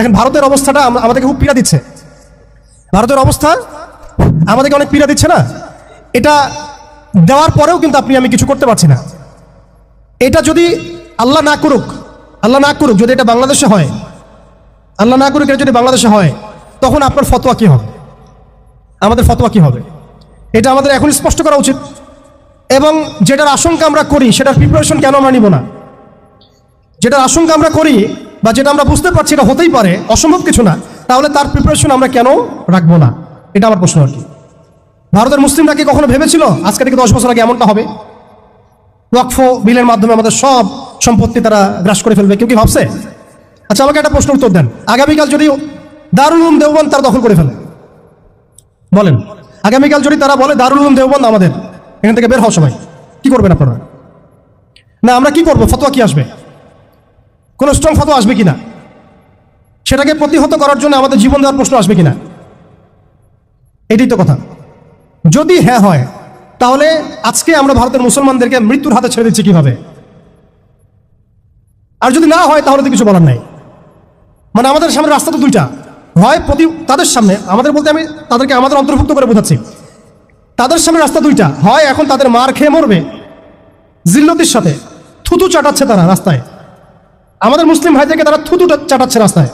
দেখেন, ভারতের অবস্থাটা আমাদেরকে খুব পীড়া দিচ্ছে। ভারতের অবস্থা আমাদেরকে অনেক পীড়া দিচ্ছে না? এটা দেওয়ার পরেও কিন্তু আপনি আমি কিছু করতে পারছি না। এটা যদি আল্লাহ না করুক, আল্লাহ না করুক, যদি এটা বাংলাদেশে হয়, আল্লাহ না করুক, এটা যদি বাংলাদেশে হয়, তখন আপনার ফতোয়া কি হবে? আমাদের ফতোয়া কি হবে? এটা আমাদের এখন স্পষ্ট করা উচিত। এবং যেটার আশঙ্কা আমরা করি, সেটার প্রিপারেশন কেন আমরা নিব না? যেটার আশঙ্কা আমরা করি বা যেটা আমরা বুঝতে পারছি এটা হতেই পারে, অসম্ভব কিছু না, তাহলে তার প্রিপারেশন আমরা কেন রাখব না? এটা আমার প্রশ্ন আর কি। ভারতের মুসলিমরা কি কখনো ভেবেছিল আজকে থেকে দশ বছর আগে এমনটা হবে? ওয়াকফ বিলের মাধ্যমে আমাদের সব সম্পত্তি তারা গ্রাস করে ফেলবে, কেউ কি ভাবছে? আচ্ছা আমাকে একটা প্রশ্ন উত্তর দেন। আগামীকাল যদি দারুল উলুম দেওবন্দ তারা দখল করে ফেলে, বলেন। আগামীকাল যদি তারা বলে দারুল উলুম দেওবন্দ আমাদের, এখান থেকে বের হও সবাই। কি করবেন আপনারা? না, আমরা কি করব? ফতোয়া কি আসবে? কোনো স্ট্রং ফতোয়া আসবে কিনা? সেটাকে প্রতিহত করার জন্য আমাদের জীবন দেওয়ার প্রশ্ন আসবে কিনা? এটাই তো কথা। যদি হ্যাঁ হয়, তাহলে আজকে আমরা ভারতের মুসলমানদেরকে মৃত্যুর হাতে ছেড়ে দিচ্ছি কীভাবে? আর যদি না হয়, তাহলে তো কিছু বলার নাই। মানে আমাদের সামনে রাস্তা তো দুইটা। হয় প্রতি তাদের সামনে, আমাদের বলতে আমি তাদেরকে আমাদের অন্তর্ভুক্ত করে বোঝাচ্ছি। তাদের সামনে রাস্তা দুইটা। হয় এখন তাদের মার খেয়ে মরবে, জিল্লতির সাথে থুতু চাটাচ্ছে তারা রাস্তায়। আমাদের মুসলিম ভাইদেরকে তারা থুতু চাটাচ্ছে রাস্তায়।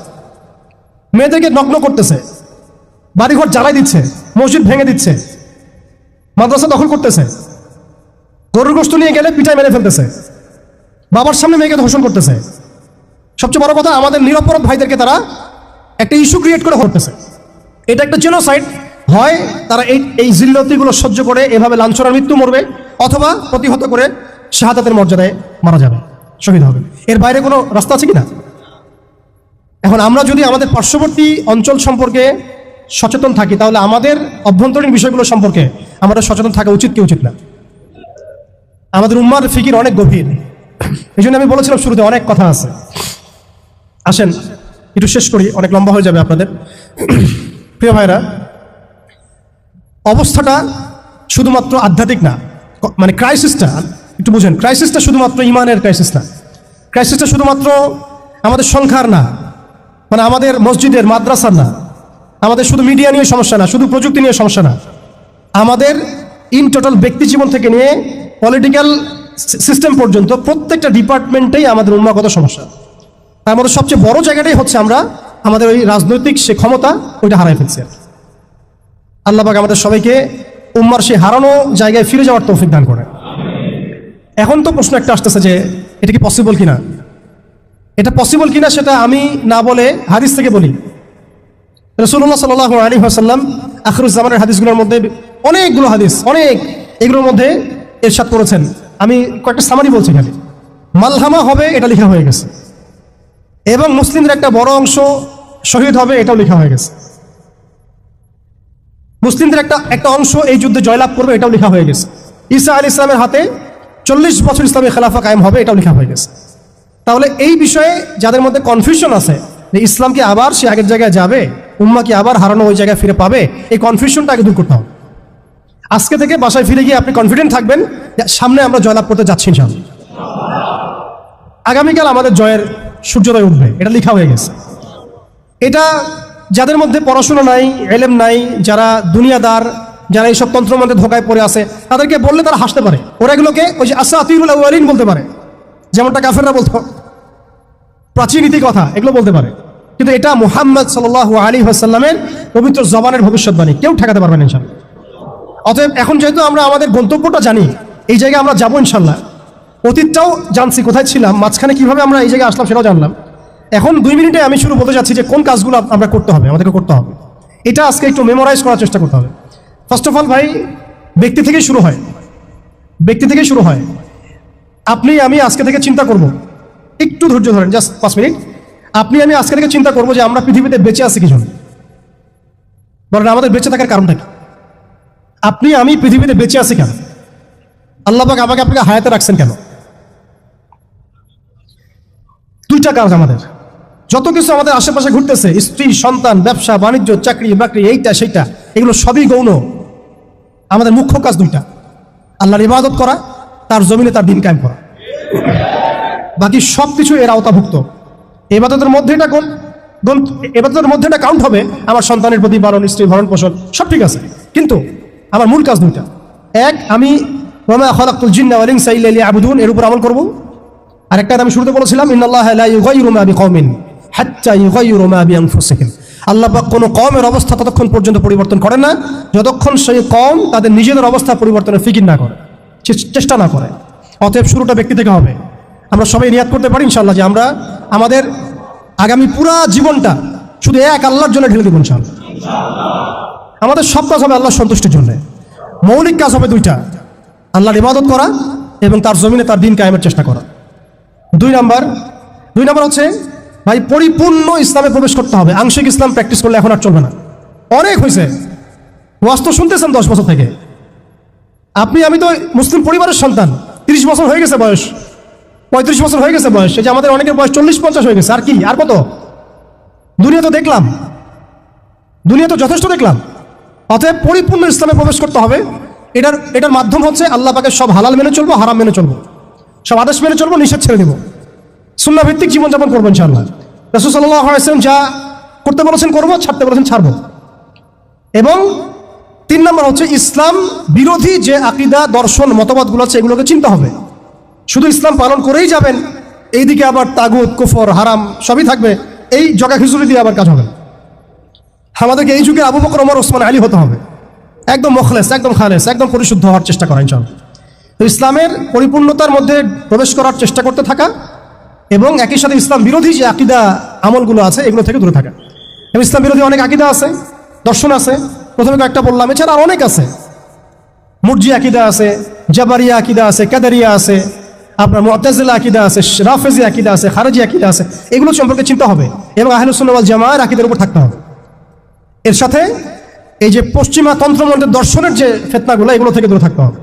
মেয়েদেরকে নগ্ন করতেছে। বাড়িঘর জ্বালাই দিচ্ছে, মসজিদ ভেঙে দিচ্ছে, মাদ্রাসা দখল করতেছে। গরুর গোস্ত নিয়ে গেলে পিঠায় মেরে ফেলতেছে। বাবার সামনে মেয়েকে ধর্ষণ করতেছে। সবচেয়ে বড় কথা, আমাদের নিরপরাধ ভাইদেরকে তারা একটা ইস্যু ক্রিয়েট করে করতেছে এটা একটা জেনোসাইড। হয় তারা এই এই জিল্লতিগুলো সহ্য করে, এভাবে লাঞ্ছনার মৃত্যু মরবে, অথবা প্রতিহত করে শাহাদাতের মর্যাদায় মারা যাবে। শহীদ হবে। এর বাইরে কোনো রাস্তা আছে কি না এখন আমরা যদি আমাদের পার্শ্ববর্তী অঞ্চল সম্পর্কে সচেতন থাকি, তাহলে আমাদের অভ্যন্তরীণ বিষয়গুলো সম্পর্কে আমাদের সচেতন থাকা উচিত কি উচিত না? আমাদের উম্মার ফিকির অনেক গভীর। এই জন্য আমি বলেছিলাম শুরুতে অনেক কথা আছে। আসেন, একটু শেষ করি, অনেক লম্বা হয়ে যাবে আপনাদের। প্রিয় ভাইরা অবস্থাটা শুধুমাত্র আধ্যাত্মিক না মানে ক্রাইসিসটা একটু বুঝেন ক্রাইসিসটা শুধুমাত্র ইমানের ক্রাইসিস না। ক্রাইসিসটা শুধুমাত্র আমাদের সংখ্যার না মানে আমাদের মসজিদের, মাদ্রাসার না। আমাদের শুধু মিডিয়া নিয়ে সমস্যা না, শুধু প্রযুক্তি নিয়ে সমস্যা না। আমাদের ইন টোটাল ব্যক্তি জীবন থেকে নিয়ে পলিটিক্যাল সিস্টেম পর্যন্ত প্রত্যেকটা ডিপার্টমেন্টেই আমাদের উন্মাগত সমস্যা। তার মধ্যে সবচেয়ে বড় জায়গাটাই হচ্ছে আমরা, আমাদের ওই রাজনৈতিক সে ক্ষমতা, ওইটা হারাই ফেলছি আর কি। আমাদের সবাইকে উম্মার সেই হারানো জায়গায় ফিরে যাওয়ার তৌফিক দান করে এখন তো প্রশ্ন একটা আসতেছে যে এটা কি পসিবল কিনা? এটা পসিবল কিনা সেটা আমি না বলে হাদিস থেকে বলি। রসুল্লাহ সাল আলী আসাল্লাম আখরুজ্জামানের হাদিসগুলোর মধ্যে অনেকগুলো হাদিস, অনেক এগুলোর মধ্যে এরশাদ করেছেন। আমি কয়েকটা সামারি বলছি এখানে। মালহামা হবে এটা লেখা হয়ে গেছে। এবং মুসলিমদের একটা বড় অংশ শহীদ হবে এটাও লেখা হয়ে গেছে। মুসলিমদের একটা একটা অংশ এই যুদ্ধে জয়লাভ করবে এটাও লেখা হয়ে গেছে। ঈসা আলী ইসলামের হাতে চল্লিশ বছর ইসলামী খেলাফা কায়েম হবে, এটাও লেখা হয়ে গেছে। তাহলে এই বিষয়ে যাদের মধ্যে কনফিউশন আছে যে ইসলাম কি আবার সে আগের জায়গায় যাবে, উম্মা কি আবার হারানো ওই জায়গায় ফিরে পাবে, এই কনফিউশনটা আগে দূর করতে হবে। আজকে থেকে বাসায় ফিরে গিয়ে আপনি কনফিডেন্ট থাকবেন সামনে আমরা জয়লাভ করতে যাচ্ছি ইনশাআল্লাহ। আগামীকাল আমাদের জয়ের সূর্যোদয় উঠবে, এটা লেখা হয়ে গেছে। এটা যাদের মধ্যে পড়াশোনা নাই, এলেম নাই, যারা দুনিয়াদার যারা এইসব তন্ত্রের মধ্যে ধোকায় পড়ে আছে, তাদেরকে বললে তারা হাসতে পারে। ওরা এগুলোকে ওই যে আসা আতিউল বলতে পারে। যেমনটা কাফেররা বলতো। প্রাচীন নীতি কথা, এগুলো বলতে পারে। কিন্তু এটা মোহাম্মদ সাল আলী হাসাল্লামের পবিত্র জবানের ভবিষ্যৎবাণী। কেউ ঠেকাতে পারবেন ইনশাল্লাহ অতএব এখন যেহেতু আমরা আমাদের গন্তব্যটা জানি, এই জায়গায় আমরা যাব ইনশাল্লাহ অতীতটাও জানছি, কোথায় ছিলাম, মাঝখানে কীভাবে আমরা এই জায়গায় আসলাম সেটাও জানলাম। এখন দুই মিনিটে আমি শুরু বলতে যাচ্ছি যে কোন কাজগুলো আমরা করতে হবে, আমাদেরকে করতে হবে। এটা আজকে একটু মেমোরাইজ করার চেষ্টা করতে হবে। ফার্স্ট অফ অল ভাই, ব্যক্তি থেকেই শুরু হয়। ব্যক্তি থেকেই শুরু হয়। আপনি, আমি আজকে থেকে চিন্তা করব। একটু ধৈর্য ধরেন জাস্ট পাঁচ মিনিট। আপনি, আমি আজকে থেকে চিন্তা করব যে আমরা পৃথিবীতে বেঁচে আছি কিছু বলেন, আমাদের বেঁচে থাকার কারণটা কি? আপনি, আমি পৃথিবীতে বেঁচে আছি কেন? আল্লাহ পাক আমাকে আপনাকে হায়াতে রাখছেন কেন? দুইটা কাজ আমাদের। যত কিছু আমাদের আশেপাশে ঘুরতেছে, স্ত্রী, সন্তান, ব্যবসা, বাণিজ্য, চাকরি, বাকরি, এইটা, সেইটা, এগুলো সবই গৌণ। আমাদের মুখ্য কাজ দুইটা। আল্লাহর ইবাদত করা, তার জমিনে তার দিন কায়েম করা। বাকি সব কিছু এর আওতাভুক্ত। এবাদতের মধ্যে এটা কোন? এবাদতের মধ্যে এটা কাউন্ট হবে। আমার সন্তানের প্রতি পালন স্ত্রী ভরণ পোষণ, সব ঠিক আছে। কিন্তু আমার মূল কাজ দুইটা। এক, আমি লিয়াবুদুন, এর উপর আমল করব। আর একটা আমি শুরুতে বলেছিলাম, ইন্নাল্লাহ লা ইউগাইয়িরু মা বিকওমিন, হাত্তা ইউগাইয়িরু মা বিআনফুসিহিম। আল্লাহ পাক কোনো কমের অবস্থা ততক্ষণ পর্যন্ত পরিবর্তন করে না, যতক্ষণ সেই কম তাদের নিজেদের অবস্থা পরিবর্তনের ফিকির না করে চেষ্টা না করে। অতএব শুরুটা ব্যক্তি থেকে হবে। আমরা সবাই নিয়াত করতে পারি ইনশাল্লাহ যে আমরা আমাদের আগামী পুরা জীবনটা শুধু এক আল্লাহর জন্য ঢেলে দেবো ইনশাআল্লাহ। আমাদের সব কাজ হবে আল্লাহর সন্তুষ্টির জন্য। মৌলিক কাজ হবে দুইটা। আল্লাহর ইবাদত করা এবং তার জমিনে তার দিন কায়েমের চেষ্টা করা। দুই নাম্বার দুই নাম্বার হচ্ছে ভাই, পরিপূর্ণ ইসলামে প্রবেশ করতে হবে। আংশিক ইসলাম প্র্যাকটিস করলে এখন আর চলবে না। অনেক হয়েছে। ওয়াজ তো শুনতেছেন দশ বছর থেকে। আপনি, আমি তো মুসলিম পরিবারের সন্তান। তিরিশ বছর হয়ে গেছে বয়স। পঁয়ত্রিশ বছর হয়ে গেছে বয়স। এই যে আমাদের অনেকের বয়স চল্লিশ, পঞ্চাশ হয়ে গেছে। আর কি? আর কত? দুনিয়া তো দেখলাম। দুনিয়া তো যথেষ্ট দেখলাম। অতএব পরিপূর্ণ ইসলামে প্রবেশ করতে হবে। এটার এটার মাধ্যম হচ্ছে আল্লাহ পাকে সব হালাল মেনে চলবো, হারাম মেনে চলবো। সব আদেশ মেনে চলবো, নিষেধ ছেড়ে দেবো। সুন্না ভিত্তিক জীবনযাপন করব ইনশাআল্লাহ। রসুল সাল্লাম যা করতে বলেছেন করব, ছাড়তে বলেছেন ছাড়বো। এবং তিন নম্বর হচ্ছে ইসলাম বিরোধী যে আকিদা, দর্শন, মতবাদগুলো আছে, এগুলোকে চিন্তা হবে। শুধু ইসলাম পালন করেই যাবেন, এইদিকে আবার তাগুত, কুফর, হারাম সবই থাকবে, এই জগা খিচুড়ি দিয়ে আবার কাজ হবে। আমাদেরকে এই যুগে আবু বকর, ওমর, ওসমান, আলী হতে হবে। একদম মখলেস, একদম খালেস, একদম পরিশুদ্ধ হওয়ার চেষ্টা করা ইসলামের পরিপূর্ণতার মধ্যে প্রবেশ করার চেষ্টা করতে থাকা এবং একই সাথে ইসলাম বিরোধী যে আকিদা, আমলগুলো আছে, এগুলো থেকে দূরে থাকা এবং ইসলাম বিরোধী অনেক আকিদা আছে, দর্শন আছে। প্রথমে কয়েকটা বললাম, এছাড়া আর অনেক আছে। মুরজি আকিদা আছে, জাবারিয়া আকিদা আছে, কাদারিয়া আছে, আপনার মুআতাজিলা আকিদা আছে, রাফেজি আকিদা আছে, খারেজি আকিদা আছে। এগুলো সম্পর্কে চিন্তা হবে এবং আহলুসুল্লাহ ওয়াল জামায়ের আকিদের উপর থাকতে হবে। এর সাথে এই যে পশ্চিমা তন্ত্রমন্ত্রের দর্শনের যে ফেতনাগুলো, এগুলো থেকে দূরে থাকতে হবে।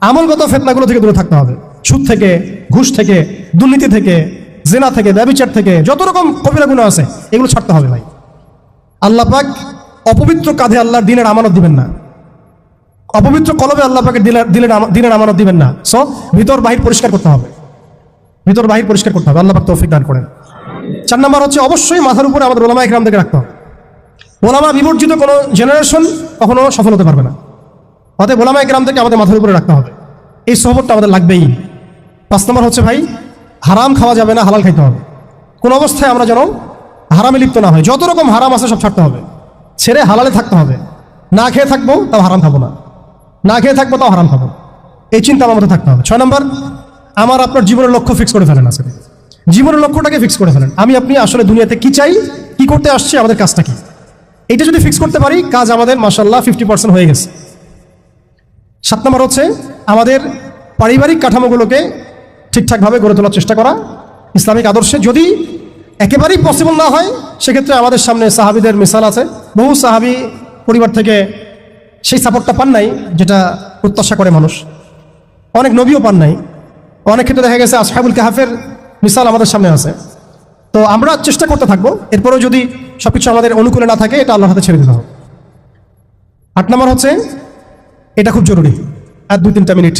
আমলগত ফেতনাগুলো থেকে দূরে থাকতে হবে। সুদ থেকে, ঘুষ থেকে, দুর্নীতি থেকে জেনা থেকে, ব্যবিচার থেকে, যত রকম কবিরা গুণ আছে, এগুলো ছাড়তে হবে ভাই। আল্লাহ পাক অপবিত্র কাঁধে আল্লাহর দিনের আমানত দিবেন না। অপবিত্র কলবে আল্লাহ পাকে দিলের দিনের আমানত দিবেন না। সো ভিতর বাহির পরিষ্কার করতে হবে। ভিতর বাহির পরিষ্কার করতে হবে। আল্লাহ পাক তৌফিক দান করেন। চার নম্বর হচ্ছে, অবশ্যই মাথার উপরে আমাদের ওলামা ইকরামদেরকে রাখতে হবে। ওলামা বিবর্জিত কোনো জেনারেশন কখনো সফল হতে পারবে না। অতএব ওলামা ইকরামদেরকে আমাদের মাথার উপরে রাখতে হবে। এই সহবতটা আমাদের লাগবেই। পাঁচ নম্বর হচ্ছে ভাই হারাম খাওয়া যাবে না, হালাল খাইতে হবে। কোন অবস্থায় আমরা যেন হারামে লিপ্ত না হয় যত রকম হারাম আছে সব ছাড়তে হবে। ছেড়ে হালালে থাকতে হবে। না খেয়ে থাকব, তাও হারাম খাব না। না খেয়ে থাকব, তাও হারাম খাব। এই চিন্তা আমার মধ্যে থাকতে হবে। ছয় নম্বর, আমার আপনার জীবনের লক্ষ্য ফিক্স করে ফেলেন আসলে জীবনের লক্ষ্যটাকে ফিক্স করে ফেলেন। আমি, আপনি আসলে দুনিয়াতে কি চাই, কি করতে আসছি, আমাদের কাজটা কি? এটা যদি ফিক্স করতে পারি, কাজ আমাদের মাসাল্লাহ ফিফটি পার্সেন্ট হয়ে গেছে। সাত নম্বর হচ্ছে, আমাদের পারিবারিক কাঠামোগুলোকে ঠিকঠাকভাবে গড়ে তোলার চেষ্টা করা ইসলামিক আদর্শে যদি একেবারেই পসিবল না হয়, সেক্ষেত্রে আমাদের সামনে সাহাবিদের মিসাল আছে। বহু সাহাবি পরিবার থেকে সেই সাপোর্টটা পান নাই, যেটা প্রত্যাশা করে মানুষ। অনেক নবীও পান নাই। অনেক ক্ষেত্রে দেখা গেছে আসহাবুল কাহাফের মিসাল আমাদের সামনে আছে। তো আমরা চেষ্টা করতে থাকব। এরপরেও যদি সব কিছু আমাদের অনুকূলে না থাকে, এটা আল্লাহর হাতে ছেড়ে দিতে হবে। আট নম্বর হচ্ছে, এটা খুব জরুরি। আর দুই তিনটা মিনিট।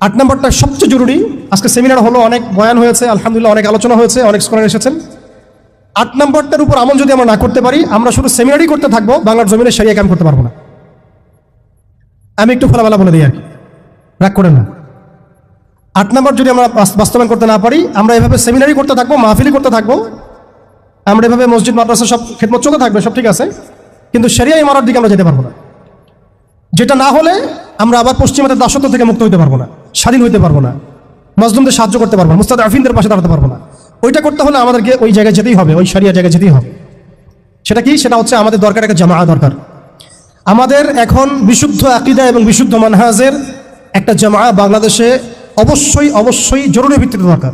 আট নম্বরটা সবচেয়ে জরুরি। আজকে সেমিনার হলো, অনেক বয়ান হয়েছে, আলহামদুলিল্লাহ অনেক আলোচনা হয়েছে, অনেক স্কলার এসেছেন। আট নম্বরটার উপর আমল যদি আমরা না করতে পারি, আমরা শুধু সেমিনারই করতে থাকব, বাংলার জমিনে সেরিয়া কাম করতে পারব না। আমি একটু খোলাবেলা বলে দিই আর কি। রাগ করে না। আট নম্বর যদি আমরা বাস্তবায়ন করতে না পারি, আমরা এভাবে সেমিনারি করতে থাকব মাহফিলি করতে থাকব। আমরা এভাবে মসজিদ, মাদ্রাসা সব খেদমত চোখে থাকবে, সব ঠিক আছে। কিন্তু সেরিয়া ইমারার দিকে আমরা যেতে পারব না। যেটা না হলে আমরা আবার পশ্চিমাদের দাসত্ব থেকে মুক্ত হতে পারব না। স্বাধীন হতে পারব না। মজলুমদের সাহায্য করতে পারব না, মুস্তাদ আফিনদের পাশে দাঁড়াতে পারব না। ওইটা করতে হলে আমাদেরকে ওই জায়গায় যেতেই হবে, ওই সারিয়া জায়গায় যেতেই হবে। সেটা কি? সেটা হচ্ছে আমাদের দরকার, একটা জামা দরকার। আমাদের এখন বিশুদ্ধ আকিদা এবং বিশুদ্ধ মানহাজের একটা জামা বাংলাদেশে অবশ্যই অবশ্যই জরুরি ভিত্তিতে দরকার।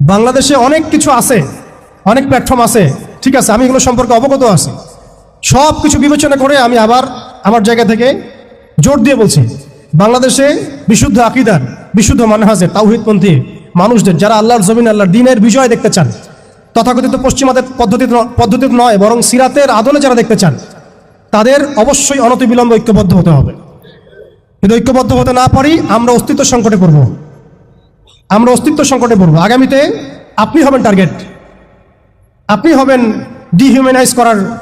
বাংলাদেশে অনেক কিছু আছে, অনেক প্ল্যাটফর্ম আছে, ঠিক আছে, আমি এগুলো সম্পর্কে অবগত আছি। সব কিছু বিবেচনা করে আমি আবার আমার জায়গা থেকে জোর দিয়ে বলছি। বাংলাদেশে বিশুদ্ধ আকিদার, বিশুদ্ধ মানহাজের, তাওহিদপন্থী মানুষদের যারা আল্লাহর জমিন, আল্লাহর দিনের বিজয় দেখতে চান, তথাকথিত পশ্চিমাদের পদ্ধতিতে ন- পদ্ধতিতে নয়, বরং সিরাতের আদলে যারা দেখতে চান, তাদের অবশ্যই অনতিবিলম্বে ঐক্যবদ্ধ হতে হবে। যদি ঐক্যবদ্ধ হতে না পারি, আমরা অস্তিত্ব সংকটে পড়ব। আমরা অস্তিত্ব সংকটে পড়ব। আগামীতে আপনি হবেন টার্গেট আপনি হবেন ডিহিউম্যানাইজ করার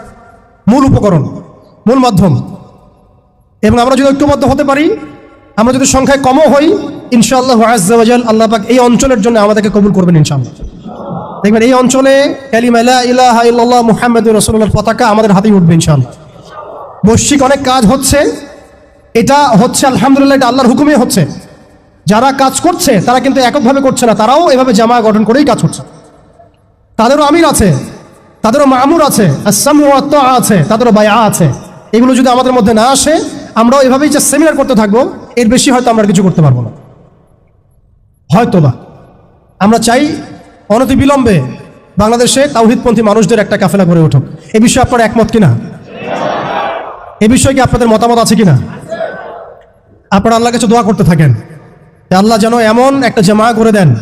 মূল উপকরণ, মূল মাধ্যম। এবং আমরা যদি ঐক্যবদ্ধ হতে পারি আমরা যদি সংখ্যায় কমও হই, ইনশাআল্লাহ আজ্জাওয়াজাল আল্লাহ পাক এই অঞ্চলের জন্য আমাদেরকে কবুল করবেন ইনশাআল্লাহ। দেখবেন এই অঞ্চলে কালিমা লা ইলাহা ইল্লাল্লাহ মুহাম্মাদুর রাসূলুল্লাহর পতাকা আমাদের হাতেই উঠবে ইনশাআল্লাহ। বৈশ্বিক অনেক কাজ হচ্ছে, এটা হচ্ছে আলহামদুলিল্লাহ, এটা আল্লাহর হুকুমে হচ্ছে। যারা কাজ করছে, তারা কিন্তু এককভাবে করছে না, তারাও এভাবে জামা গঠন করেই কাজ করছে। তাদেরও আমির আছে, তাদেরও মামুর আছে আসামু আছে, তাদেরও বায়া আছে। এগুলো যদি আমাদের মধ্যে না আসে আমরাও এভাবেই যে সেমিনার করতে থাকব, এর বেশি হয়তো আমরা কিছু করতে পারব না। হয়তো বা আমরা চাই অনতি বিলম্বে বাংলাদেশে তাওহিদপন্থী মানুষদের একটা কাফেলা গড়ে উঠুক। এ বিষয়ে আপনার একমত কিনা? এ বিষয়ে কি আপনাদের মতামত আছে কিনা? আপনারা আল্লাহ কাছে দোয়া করতে থাকেন। আল্লাহ যেন এমন একটা জামা করে দেন,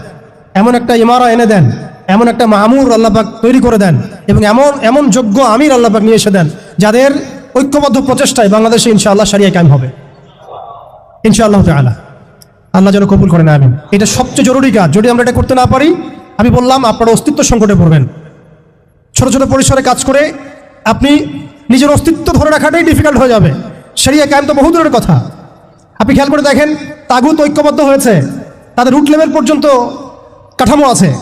এমন একটা ইমারা এনে দেন, এমন একটা মামুর আল্লাহবাক তৈরি করে দেন এবং এমন এমন যোগ্য আমির আল্লাহবাক নিয়ে এসে দেন, যাদের ঐক্যবদ্ধ প্রচেষ্টায় বাংলাদেশে ইনশাআল্লাহ সারিয়া কায়েম হবে। ইনশাআল্লাহ তাআলা। আল্লাহ যেন কবুল করেন, আমিন। এটা সবচেয়ে জরুরি কাজ। যদি আমরা এটা করতে না পারি, আমি বললাম, আপনারা অস্তিত্ব সংকটে পড়বেন। ছোট ছোট পরিসরে কাজ করে আপনি নিজের অস্তিত্ব ধরে রাখাটাই ডিফিকাল্ট হয়ে যাবে। সেরিয়া কায়েম তো বহু দূরের কথা। আপনি খেয়াল করে দেখেন, তাগুত ঐক্যবদ্ধ হয়েছে। তাদের রুট লেভেল পর্যন্ত কাঠামো আছে।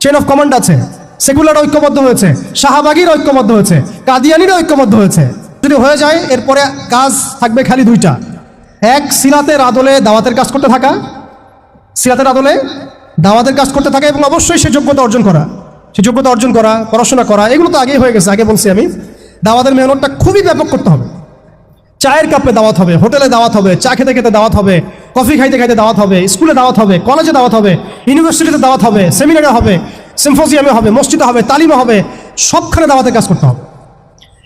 চেন অফ কমান্ড আছে। সেকুলার ঐক্যবদ্ধ হয়েছে। শাহবাগির ঐক্যবদ্ধ হয়েছে। কাদিয়ানির ঐক্যবদ্ধ হয়েছে। যদি হয়ে যায়, এরপরে কাজ থাকবে খালি দুইটা। এক সিরাতের আদলে দাওয়াতের কাজ করতে থাকা। সিরাতের আদলে দাওয়াতের কাজ করতে থাকা এবং অবশ্যই সে যোগ্যতা অর্জন করা। সে যোগ্যতা অর্জন করা, পড়াশোনা করা, এগুলো তো আগেই হয়ে গেছে, আগে বলছি আমি। দাওয়াতের মেহনতটা খুবই ব্যাপক করতে হবে। চায়ের কাপে দাওয়াত হবে, হোটেলে দাওয়াত হবে, চা খেতে খেতে দাওয়াত হবে, কফি খাইতে খাইতে দাওয়াত হবে, স্কুলে দাওয়াত হবে, কলেজে দাওয়াত হবে, ইউনিভার্সিটিতে দাওয়াত হবে, সেমিনারে হবে সিম্ফোজিয়ামে হবে, মসজিদে হবে, তালিমে হবে, সবখানে দাওয়াতের কাজ করতে হবে।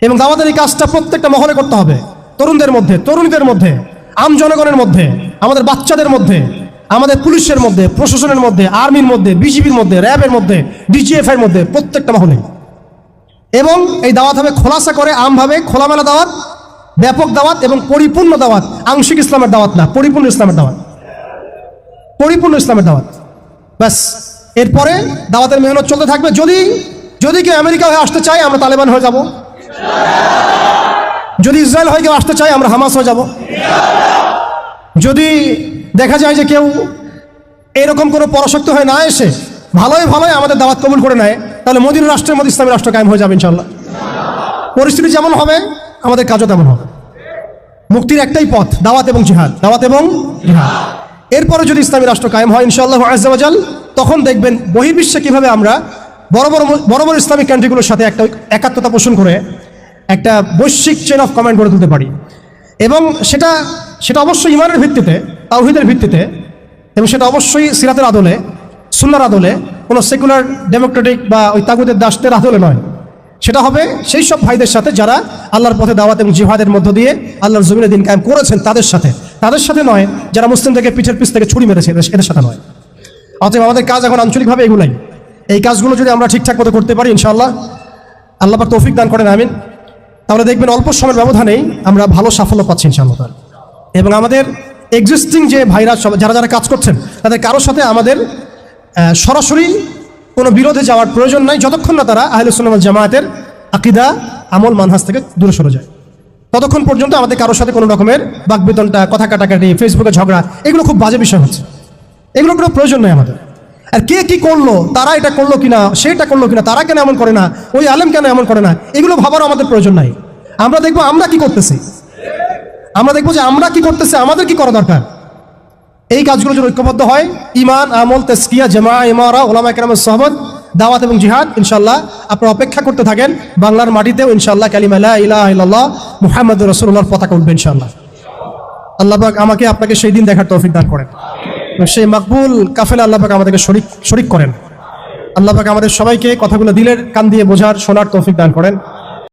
এবং দাওয়াতের এই কাজটা প্রত্যেকটা মহলে করতে হবে। তরুণদের মধ্যে, তরুণীদের মধ্যে, আম জনগণের মধ্যে, আমাদের বাচ্চাদের মধ্যে, আমাদের পুলিশের মধ্যে, প্রশাসনের মধ্যে, আর্মির মধ্যে, বিজিবির মধ্যে, র্যাবের মধ্যে, ডিজিএফ এর মধ্যে, প্রত্যেকটা মহলে এবং এই দাওয়াত হবে খোলাসা করে, আমভাবে খোলামেলা দাওয়াত, ব্যাপক দাওয়াত এবং পরিপূর্ণ দাওয়াত, আংশিক ইসলামের দাওয়াত না, পরিপূর্ণ ইসলামের দাওয়াত। পরিপূর্ণ ইসলামের দাওয়াত। ব্যাস, এরপরে দাওয়াতের মেহনত চলতে থাকবে। যদি যদি কেউ আমেরিকা হয়ে আসতে চায়, আমরা তালেবান হয়ে যাব। যদি ইসরায়েল হয়ে কেউ আসতে চায়, আমরা হামাস হয়ে যাব। যদি দেখা যায় যে কেউ এরকম কোনো পরাশক্ত হয়ে না এসে ভালোই ভালোই আমাদের দাওয়াত কবুল করে নেয়, তাহলে মোদীর রাষ্ট্রের মধ্যে ইসলামী রাষ্ট্র কায়েম হয়ে যাবে ইনশাল্লাহ পরিস্থিতি যেমন হবে, আমাদের কাজও তেমন হবে। মুক্তির একটাই পথ, দাওয়াত এবং জিহাদ। দাওয়াত এবং জিহাদ। এরপরে যদি ইসলামী রাষ্ট্র কায়েম হয় ইনশাআল্লাহ আজাল তখন দেখবেন বহির্বিশ্বে কীভাবে আমরা বড় বড় বড় বড় ইসলামিক কান্ট্রিগুলোর সাথে একটা একাত্মতা পোষণ করে একটা বৈশ্বিক চেন অফ কমান্ড গড়ে তুলতে পারি। এবং সেটা সেটা অবশ্যই ইমানের ভিত্তিতে, তাওহিদের ভিত্তিতে, এবং সেটা অবশ্যই সিরাতের আদলে, সুন্নার আদলে, কোনো সেকুলার ডেমোক্রেটিক বা ওই তাগুদের দাসদের আদলে নয়। সেটা হবে সেই সব ভাইদের সাথে যারা আল্লাহর পথে দাওয়াত এবং জিহাদের মধ্য দিয়ে আল্লাহর জমিনে দিন কায়েম করেছেন তাদের সাথে। তাদের সাথে নয়, যারা মুসলিমদেরকে পিঠের পিছ থেকে ছুরি মেরেছে, এদের সাথে নয়। অতএব আমাদের কাজ এখন আঞ্চলিকভাবে এগুলাই। এই কাজগুলো যদি আমরা ঠিকঠাক মতো করতে পারি, ইনশাআল্লাহ, আল্লাহ তৌফিক দান করেন, আমিন। তাহলে দেখবেন অল্প সময়ের ব্যবধানেই আমরা ভালো সাফল্য পাচ্ছি ইনশাআল্লাহ এবং আমাদের এক্সিস্টিং যে ভাইরা যারা যারা কাজ করছেন, তাদের কারোর সাথে আমাদের সরাসরি কোনো বিরোধে যাওয়ার প্রয়োজন নাই। যতক্ষণ না তারা আহলুসুল্লাহ জামায়াতের আকিদা, আমল, মানহাজ থেকে দূরে সরে যায়। ততক্ষণ পর্যন্ত আমাদের কারোর সাথে কোনো রকমের বাকবেতনটা কথা কাটাকাটি ফেসবুকে ঝগড়া, এগুলো খুব বাজে বিষয় হচ্ছে। এগুলো কোনো প্রয়োজন নেই আমাদের। আর কে কি করল, তারা এটা করল কিনা সেটা করল কিনা, তারা কেন এমন করে না, ওই আলেম কেন এমন করে না, এগুলো ভাবারও আমাদের প্রয়োজন নাই। আমরা দেখব আমরা কি করতেছি। আমরা দেখব যে আমরা কি করতেছি, আমাদের কি করা দরকার। এই কাজগুলো যদি ঐক্যবদ্ধ হয়। ইমান আমল তেস্কিয়া জামা ইমারা ওলামা একরামের সহবত, দাওয়াত এবং জিহাদ ইনশাল্লাহ আপনারা অপেক্ষা করতে থাকেন। বাংলার মাটিতেও ইনশাল্লাহ কালিমা লা ইলাহা মুহাম্মদ রসুল্লাহর পতাকা উঠবে ইনশাল্লাহ আল্লাহ পাক আমাকে আপনাকে সেই দিন দেখার তৌফিক দান করেন। সেই মাকবুল কাফেলা আল্লাহ পাক আমাদেরকে শরিক শরিক করেন। আল্লাহ পাক আমাদের সবাইকে কথাগুলো দিলের কান দিয়ে বোঝার, শোনার তৌফিক দান করেন।